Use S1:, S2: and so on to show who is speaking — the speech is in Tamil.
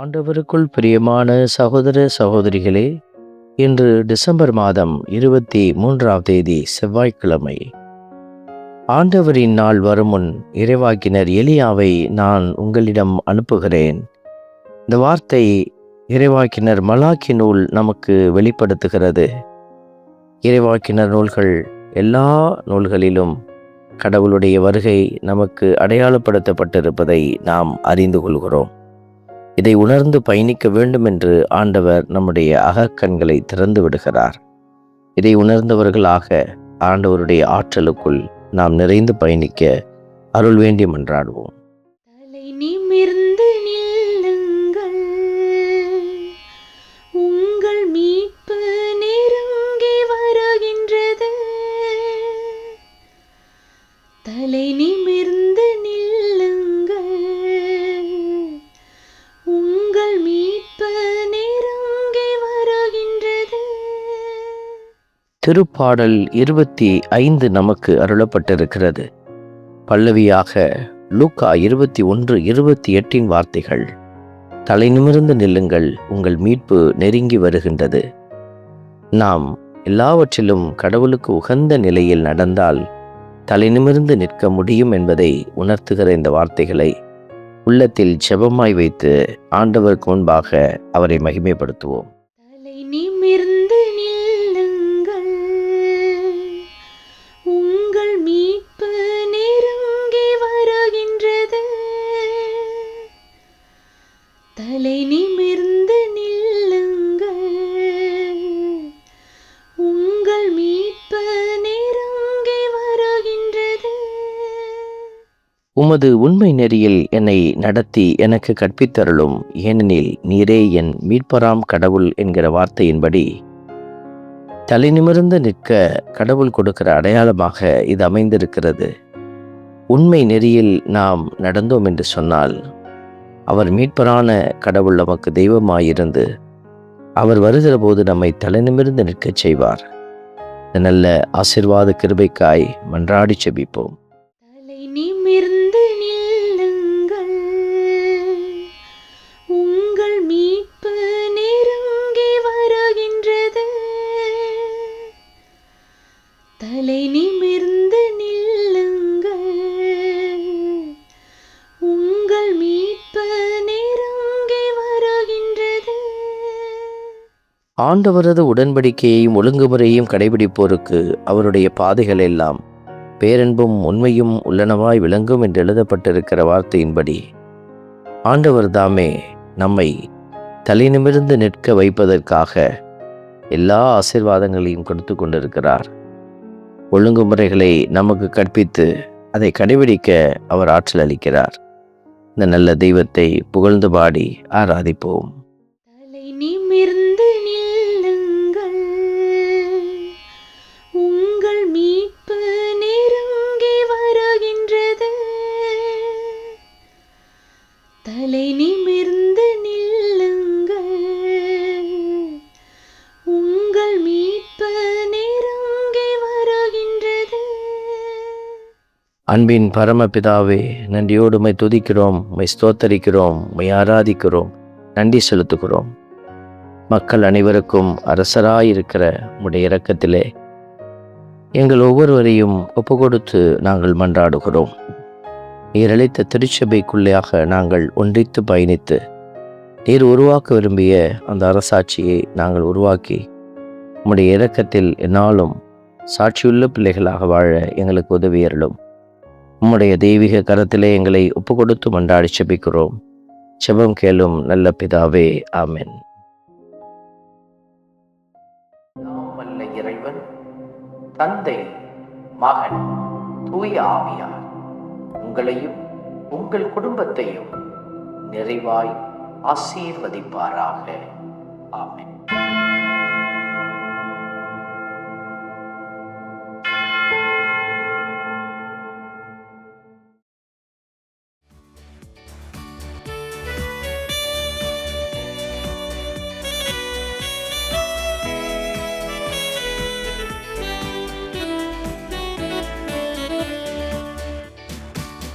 S1: ஆண்டவருக்குள் பிரியமான சகோதர சகோதரிகளே இன்று டிசம்பர் மாதம் இருபத்தி மூன்றாம் தேதி செவ்வாய்க்கிழமை. ஆண்டவரின் நாள் வரும் முன் இறைவாக்கினர் எலியாவை நான் உங்களிடம் அனுப்புகிறேன். இந்த வார்த்தை இறைவாக்கினர் மலாக்கி நூல் நமக்கு வெளிப்படுத்துகிறது. இறைவாக்கினர் நூல்கள் எல்லா நூல்களிலும் கடவுளுடைய வருகை நமக்கு அடையாளப்படுத்தப்பட்டிருப்பதை நாம் அறிந்து கொள்கிறோம். இதை உணர்ந்து பயணிக்க வேண்டும் என்று ஆண்டவர் நம்முடைய அகக்கண்களை திறந்து விடுகிறார். இதை உணர்ந்தவர்களாக ஆண்டவருடைய ஆற்றலுக்குள் நாம் நிறைந்து பயணிக்க அருள் வேண்டி மன்றாடுவோம்
S2: தலை நிமிர்ந்து நில்லுங்கள். உங்கள் மீட்பு நெருங்கி வருகின்றது. தலை
S1: திருப்பாடல் இருபத்தி ஐந்து நமக்கு அருளப்பட்டிருக்கிறது. பல்லவியாக லூக்கா இருபத்தி ஒன்று இருபத்தி எட்டின் வார்த்தைகள். தலை நிமிர்ந்து நில்லுங்கள் உங்கள் மீட்பு நெருங்கி வருகின்றது. நாம் எல்லாவற்றிலும் கடவுளுக்கு உகந்த நிலையில் நடந்தால் தலை நிமிர்ந்து நிற்க முடியும் என்பதை உணர்த்துகிற இந்த வார்த்தைகளை உள்ளத்தில் செபமாய் வைத்து ஆண்டவருக்கு முன்பாக அவரை மகிமைப்படுத்துவோம். உமது உண்மை நெறியில் என்னை நடத்தி எனக்கு கற்பித்தருளும். ஏனெனில் நீரே என் மீட்பராம் கடவுள் என்கிற வார்த்தையின்படி தலைநிமிர்ந்து நிற்க கடவுள் கொடுக்கிற அடையாளமாக இது அமைந்திருக்கிறது. உண்மை நெறியில் நாம் நடந்தோம் என்று சொன்னால் அவர் மீட்பரான கடவுள் நமக்கு தெய்வமாயிருந்து அவர் வருகிற போது நம்மை தலைநிமிர்ந்து நிற்கச் செய்வார். நல்ல ஆசிர்வாத கிருபைக்காய் மன்றாடி செபிப்போம். ஆண்டவரது உடன்படிக்கையையும் ஒழுங்குமுறையையும் கடைபிடிப்போருக்கு அவருடைய பாதைகள் எல்லாம் பேரன்பும் உண்மையும் உள்ளனவாய் விளங்கும் என்று எழுதப்பட்டிருக்கிற வார்த்தையின்படி ஆண்டவர் தாமே நம்மை தலைநிமிர்ந்து நிற்க வைப்பதற்காக எல்லா ஆசீர்வாதங்களையும் கொடுத்து கொண்டிருக்கிறார். ஒழுங்குமுறைகளை நமக்கு கற்பித்து அதை கடைபிடிக்க அவர் ஆற்றல் அளிக்கிறார். இந்த நல்ல தெய்வத்தை புகழ்ந்து பாடி ஆராதிப்போம். அன்பின் பரமபிதாவே நன்றியோடு உமை துதிக்கிறோம் உமை ஸ்தோத்தரிக்கிறோம் உமை ஆராதிக்கிறோம் நன்றி செலுத்துகிறோம். மக்கள் அனைவருக்கும் அரசராயிருக்கிற உடைய இரக்கத்திலே எங்கள் ஒவ்வொருவரையும் ஒப்பு கொடுத்து நாங்கள் மன்றாடுகிறோம். நீரழித்த திருச்சபைக்குள்ளேயாக நாங்கள் ஒன்றித்து பயணித்து நீர் உருவாக்க விரும்பிய அந்த அரசாட்சியை நாங்கள் உருவாக்கி உம்முடைய இரக்கத்தில் என்னாலும் சாட்சியுள்ள பிள்ளைகளாக வாழ எங்களுக்கு உதவியருளும். உம்முடைய தெய்வீக கரத்திலே எங்களை ஒப்பு கொடுத்து மன்றாடி செபிக்கிறோம். செபம் கேளும் நல்ல பிதாவே ஆமென். வல்ல இறைவன் தந்தை மகன் தூய ஆவியார் உங்களையும் உங்கள் குடும்பத்தையும் நிறைவாய் ஆசீர்வதிப்பாராக. ஆமென்.